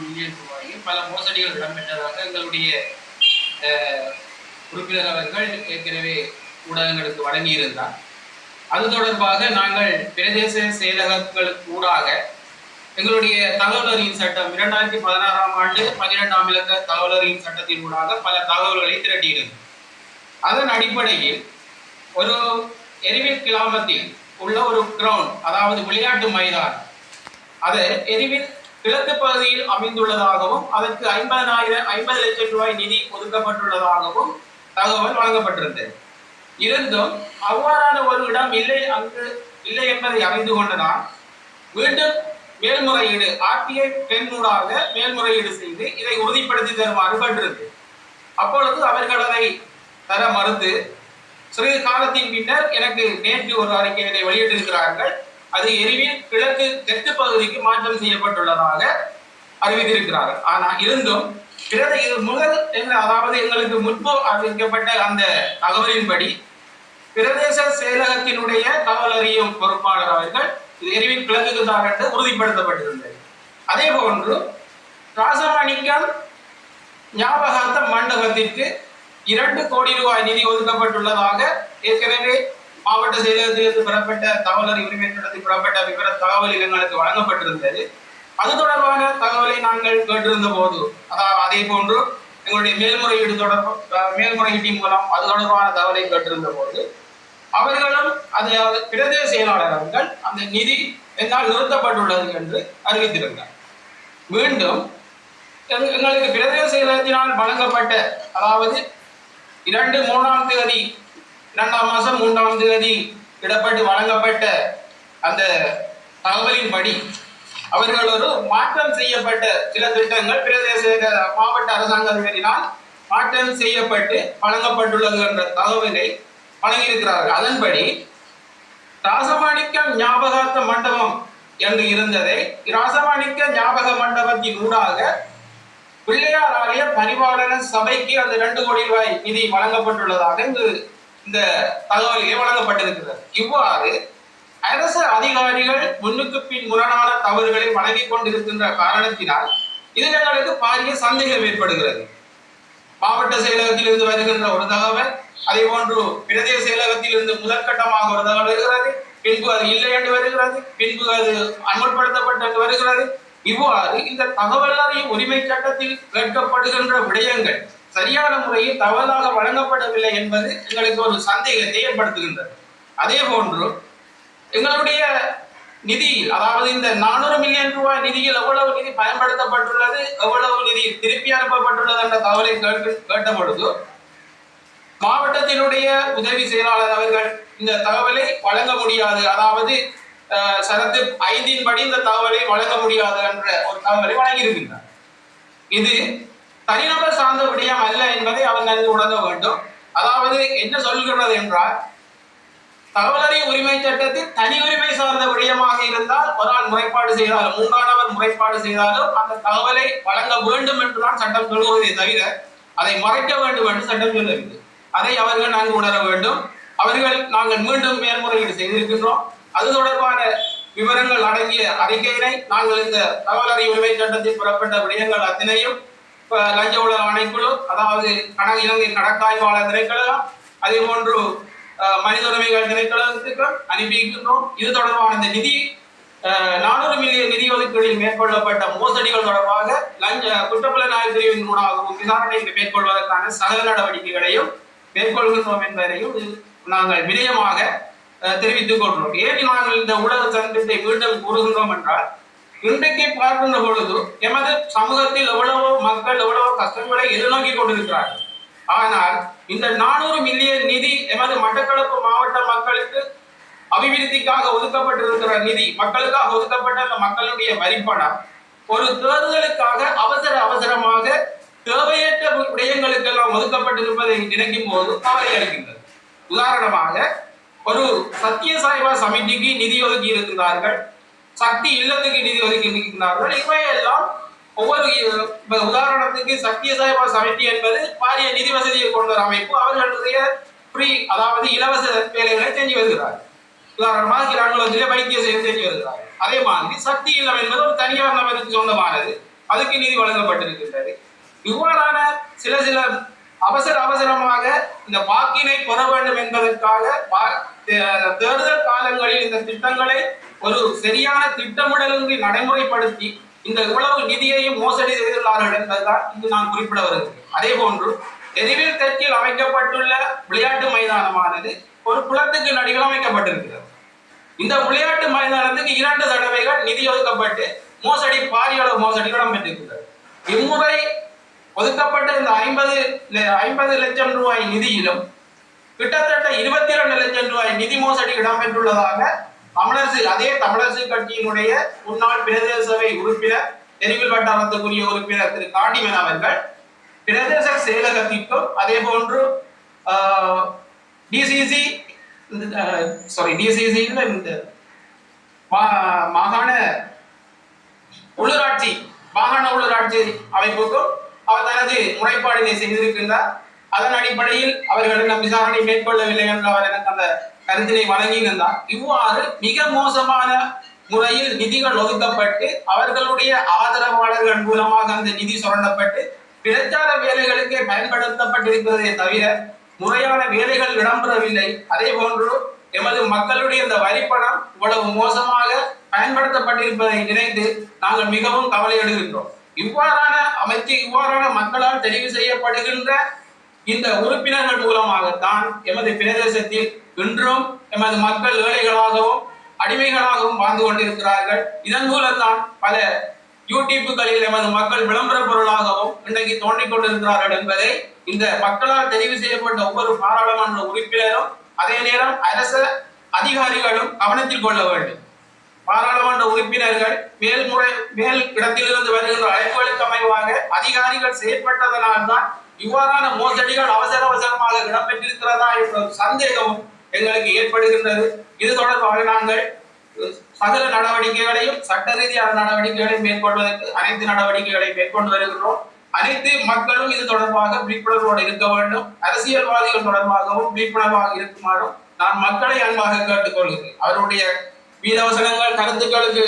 Million ரூபாயும் பல மோசடிகள் இடம்பெற்றதாக எங்களுடைய உறுப்பினர் அவர்கள் ஏற்கனவே ஊடகங்களுக்கு வழங்கியிருந்தார். அது தொடர்பாக நாங்கள் பிரதேச செயலகங்களுக்கு ஊடாக எங்களுடைய தகவல் அறியும் சட்டம் இரண்டாயிரத்தி பதினாறாம் ஆண்டு பன்னிரெண்டாம் இலக்க தகவல் அறியும் சட்டத்தின் ஊடாக பல தகவல்களை திரட்டியிருந்தோம் அதன் அடிப்படையில் ஒரு எரிவில் கிராமத்தில் உள்ள ஒரு கிரவுண்ட் அதாவது விளையாட்டு மைதானம் அது எரிவில் கிழக்கு பகுதியில் அமைந்துள்ளதாகவும் அதற்கு ஐம்பதனாயிரம் ஐம்பது லட்சம் ரூபாய் நிதி ஒதுக்கப்பட்டுள்ளதாகவும் தகவல் வழங்கப்பட்டிருந்தது இருந்தும் அவ்வாறான ஒரு இடம் இல்லை அங்கு இல்லை என்பதை அறிந்து கொண்டதால் மீண்டும் மேல்முறையீடு ஆர்டிஐ பெண்ணூடாக மேல்முறையீடு செய்து இதை உறுதிப்படுத்தி தருமாறு பட்டிருந்தது அப்பொழுது அவர்கள் அதை தர மறுத்து சிறிது காலத்தின் பின்னர் எனக்கு நேற்று ஒரு அறிக்கையினை வெளியிட்டிருக்கிறார்கள். அது எரிவின் கிழக்கு தெற்கு பகுதிக்கு மாற்றம் செய்யப்பட்டுள்ளதாக அறிவித்திருக்கிறார்கள். ஆனா இருந்தும் பிறகு இது முதல் என்ன அதாவது எங்களுக்கு முன்பு அறிவிக்கப்பட்ட அந்த தகவலின்படி பிரதேச செயலகத்தினுடைய தகவல் அறியும் பொறுப்பாளர் அவர்கள் இது எரிவில் கிழக்கு தான் என்று உறுதிப்படுத்தப்பட்டிருந்தது. அதே போன்று ராசமாணிக்கம் ஞாபகார்த்த மண்டபத்திற்கு இரண்டு கோடி ரூபாய் நிதி ஒதுக்கப்பட்டுள்ளதாக ஏற்கனவே மாவட்ட செயலகத்திலிருந்து பெறப்பட்ட தகவலர் உரிமை சட்டத்தில் பெறப்பட்ட விவர தகவல் எங்களுக்கு வழங்கப்பட்டிருந்தது. அது தொடர்பான தகவலை நாங்கள் கேட்டிருந்த போது அதாவது அதே போன்று எங்களுடைய மேல்முறையீடு தொடர்பு மேல்முறையீட்டின் மூலம் அது தொடர்பான தகவலை கேட்டிருந்த போது அவர்களும் அது பிரதேச செயலாளர் அவர்கள் அந்த நிதி என்னால் நிறுத்தப்பட்டுள்ளது என்று அறிவித்திருந்தார். மீண்டும் எங்களுக்கு பிரதேச செயலகத்தினால் வழங்கப்பட்ட அதாவது இரண்டு மூணாம் தேதி இரண்டாம் மாதம் மூன்றாம் தேதி இடப்பட்டு வழங்கப்பட்ட அந்த தகவலின்படி அவர்கள் ஒரு மாற்றம் செய்யப்பட்ட சில திட்டங்கள் பிரதேச மாவட்ட அரசாங்கத்தினரினால் மாற்றம் செய்யப்பட்டு வழங்கப்பட்டுள்ளது என்ற தகவலை வழங்கியிருக்கிறார்கள். அதன்படி ராசமாணிக்கம் ஞாபகார்த்த மண்டபம் என்று இருந்ததை ராசமாணிக்க ஞாபக மண்டபத்தின் ஊடாக பிள்ளையார் ஆலய பரிபாலன சபைக்கு அந்த ரெண்டு கோடி ரூபாய் நிதி வழங்கப்பட்டுள்ளதாக இங்கு இந்த தகவல் வழங்கப்பட்டிருக்கிறது இவ்வாறு அரசு அதிகாரிகள் முன்னுக்கு பின் முரணான தவறுகளை வழங்கிக் கொண்டிருக்கின்ற காரணத்தினால் இது எங்களுக்கு பாரிய சந்தேகம் ஏற்படுகிறது. மாவட்ட செயலகத்திலிருந்து வருகின்ற ஒரு தகவல் அதே போன்று பிரதேச செயலகத்திலிருந்து முதற்கட்டமாக ஒரு தகவல் வருகிறது. பின்பு அது இல்லை என்று வருகிறது. பின்பு அது அமல்படுத்தப்பட்டு என்று வருகிறது. இவ்வாறு இந்த தகவல் அறியும் உரிமை சட்டத்தில் கேட்கப்படுகின்ற விடயங்கள் சரியான முறையில் தவறாக வழங்கப்படவில்லை என்பது எங்களுக்கு ஒரு சந்தேகத்தை ஏற்படுத்துகின்றது. அதே போன்று எங்களுடைய நிதியில் அதாவது இந்த நானூறு மில்லியன் ரூபாய் நிதியில் எவ்வளவு நிதி பயன்படுத்தப்பட்டுள்ளது எவ்வளவு நிதி திருப்பி அனுப்பப்பட்டுள்ளது என்ற தகவலை கேட்டு கேட்ட பொழுது மாவட்டத்தினுடைய உதவி செயலாளர் அவர்கள் இந்த தகவலை வழங்க முடியாது. அதாவது சரத்து ஐந்தின் படி இந்த தகவலை வழங்க முடியாது என்ற ஒரு தகவலை வழங்கியிருக்கின்றார். இது தனிநபர் சார்ந்த விடயம் அல்ல என்பதை அவர் நன்கு உணர வேண்டும். அதாவது என்ன சொல்கிறது என்றால் தகவலறி உரிமை சட்டத்தில் தனி உரிமை சார்ந்த விடயமாக இருந்தால் ஒரு ஆள் முறைப்பாடு செய்தாலும் மூன்றானவர் முறைப்பாடு செய்தாலும் அந்த தகவலை வழங்க வேண்டும் என்றுதான் சட்டம் சொல்லுவதே தவிர அதை மறைக்க வேண்டும் என்று சட்டம் சொல்லவில்லை. அதை அவர்கள் நன்கு உணர வேண்டும். அவர்கள் நாங்கள் மீண்டும் மேல்முறையீடு செய்திருக்கின்றோம். அது தொடர்பான விவரங்கள் அடங்கிய அறிக்கையினை நாங்கள் இந்த தகவல் உரிமை சட்டத்தில் புறப்பட்ட விடயங்கள் அத்தனையும் இப்ப லஞ்ச ஊழல் ஆணைக்குழு அதாவது கண இலங்கை கணக்காய்வாளர் திணைக்களம் அதே போன்று மனித உரிமைகள் திணைக்களத்துக்கு அனுப்பியிருக்கின்றோம். இது தொடர்பான இந்த நிதி நானூறு மில்லியன் நிதி ஒதுக்கீடில் மேற்கொள்ளப்பட்ட மோசடிகள் தொடர்பாக லஞ்ச குற்றப்புலனாய்வு பிரிவின் ஊடாகவும் விசாரணை மேற்கொள்வதற்கான சகல நடவடிக்கைகளையும் மேற்கொள்கின்றோம் என்பதையும் நாங்கள் விடயமாக தெரிவித்துக் கொள்கிறோம். ஏன் நாங்கள் இந்த ஊடக சந்தத்தை மீண்டும் கூறுகின்றோம் என்றால் இன்றைக்கு பார்க்கின்ற பொழுது எமது சமூகத்தில் எவ்வளவோ மக்கள் எவ்வளவோ கஷ்டங்களை எதிர்நோக்கி கொண்டிருக்கிறார்கள். ஆனால் இந்த நானூறு மில்லியன் நிதி எமது மட்டக்களப்பு மாவட்ட மக்களுக்கு அபிவிருத்திக்காக ஒதுக்கப்பட்டிருக்கிற நிதி மக்களுக்காக ஒதுக்கப்பட்ட அந்த மக்களுடைய வரிப்பணம் ஒரு தேர்தலுக்காக அவசர அவசரமாக தேவையற்ற விடயங்களுக்கெல்லாம் ஒதுக்கப்பட்டிருப்பதை நினைக்கும் போது கவலை அளிக்கின்றது. உதாரணமாக ஒரு சத்தியசாய்பா சமிதிக்கு நிதி ஒதுக்கி இருக்கிறார்கள் சக்தி இல்லத்துக்கு நிதி ஒதுக்கி இருக்கிறார்கள் இவையெல்லாம் ஒவ்வொரு உதாரணத்துக்கு உதாரணத்துக்கு சத்தியசாய்பா சமிதி என்பது பாரிய நிதி வசதியை கொண்ட ஒரு அமைப்பு. அவர்களுடைய ஃப்ரீ அதாவது இலவச வேலைகளை செஞ்சு வருகிறார்கள் உதாரணமாக கிராமத்தில் வைத்திய சேவை செஞ்சு வருகிறார்கள் அதே மாதிரி சக்தி இல்லம் என்பது ஒரு தனியார் நபருக்கு சொந்தமானது. அதுக்கு நிதி வழங்கப்பட்டிருக்கின்றது. இவ்வாறான சில சில அவசர அவசரமாக இந்த வாக்கினை பெற வேண்டும் என்பதற்காக தே- தேர்தல் காலங்களில் இந்த திட்டங்களை ஒரு சரியான திட்டமிடலின்றி நடைமுறைப்படுத்தி இந்த இவ்வளவு நிதியையும் மோசடி செய்துள்ளார்கள் என்பதுதான் இங்கு நான் குறிப்பிட வருகிறேன். அதே போன்று எரிவில் தெற்கில் அமைக்கப்பட்டுள்ள விளையாட்டு மைதானமானது ஒரு குளத்துக்கு நடுவில் அமைக்கப்பட்டிருக்கிறது. இந்த விளையாட்டு மைதானத்துக்கு இரண்டு தடவைகள் நிதி ஒதுக்கப்பட்டு மோசடி பாரிய அளவு மோசடி இடம்பெற்றிருக்கிறது. இம்முறை ஒதுக்கப்பட்ட இந்த ஐம்பது ஐம்பது லட்சம் ரூபாய் நிதியிலும் கிட்டத்தட்ட இருபத்தி ரெண்டு லட்சம் ரூபாய் நிதி மோசடி இடம்பெற்றுள்ளதாக தமிழரசு அதே தமிழரசு கட்சியினுடைய முன்னாள் பிரதேச சபை உறுப்பினர் தெரிவில் வட்டாரத்துக்குரிய உறுப்பினர் திரு காண்டிமன் அவர்கள் பிரதேச செயலகத்திற்கும் அதே போன்று டிசிசி சாரி டிசிசி இந்த மா- மாகாண உள்ளூராட்சி மாகாண உள்ளூராட்சி அமைப்புக்கும் அவர் தனது முறைப்பாடினை செய்திருக்கின்றார். அதன் அடிப்படையில் அவர்களிடம் விசாரணை மேற்கொள்ளவில்லை என்று அவர் எனக்கு அந்த கருத்தினை வழங்கியிருந்தார். இவ்வாறு மிக மோசமான முறையில் நிதிகள் ஒதுக்கப்பட்டு அவர்களுடைய ஆதரவாளர்கள் மூலமாக அந்த நிதி சுரண்டப்பட்டு பிரச்சார வேலைகளுக்கே பயன்படுத்தப்பட்டிருக்கிறதே தவிர முறையான வேலைகள் இடம்பெறவில்லை. அதே போன்று எமது மக்களுடைய இந்த வரிப்பணம் இவ்வளவு மோசமாக பயன்படுத்தப்பட்டிருப்பதை நினைத்து நாங்கள் மிகவும் கவலையடைகின்றோம். இவ்வாறான அமைச்சு இவ்வாறான மக்களால் தெரிவு செய்யப்படுகின்ற இந்த உறுப்பினர்கள் மூலமாகத்தான் எமது பிரதேசத்தில் இன்றும் எமது மக்கள் ஏழைகளாகவும் அடிமைகளாகவும் வாழ்ந்து கொண்டிருக்கிறார்கள். இதன் மூலம்தான் பல யூடியூப்புகளில் எமது மக்கள் விளம்பர பொருளாகவும் இன்றைக்கு தோன்றிக் கொண்டிருக்கிறார்கள் என்பதை இந்த மக்களால் தெரிவு செய்யப்பட்ட ஒவ்வொரு பாராளுமன்ற உறுப்பினரும் அதே நேரம் அரச அதிகாரிகளும் கவனத்தில் கொள்ள வேண்டும். பாராளுமன்ற உறுப்பினர்கள் மேல்முறை மேல் இடத்திலிருந்து வருகிற குறைவாக அமைவாக அதிகாரிகள் செயற்பட்டதனால்தான் இவ்வாறான மோசடிகள் அவசர அவசரமாக இடம்பெற்றிருக்கிறதா என்ற சந்தேகமும் எங்களுக்கு ஏற்படுகின்றது. இது தொடர்பாக நாங்கள் சகல நடவடிக்கைகளையும் சட்ட ரீதியான நடவடிக்கைகளை மேற்கொள்வதற்கு அனைத்து நடவடிக்கைகளையும் மேற்கொண்டு வருகின்றோம். அனைத்து மக்களும் இது தொடர்பாக விழிப்புணர்வோடு இருக்க வேண்டும். அரசியல்வாதிகள் தொடர்பாகவும் விழிப்புணர்வாக இருக்குமாறும் நான் மக்களை அன்பாக கேட்டுக்கொள்கிறேன். அவருடைய வீரவசனங்கள் கருத்துக்களுக்கு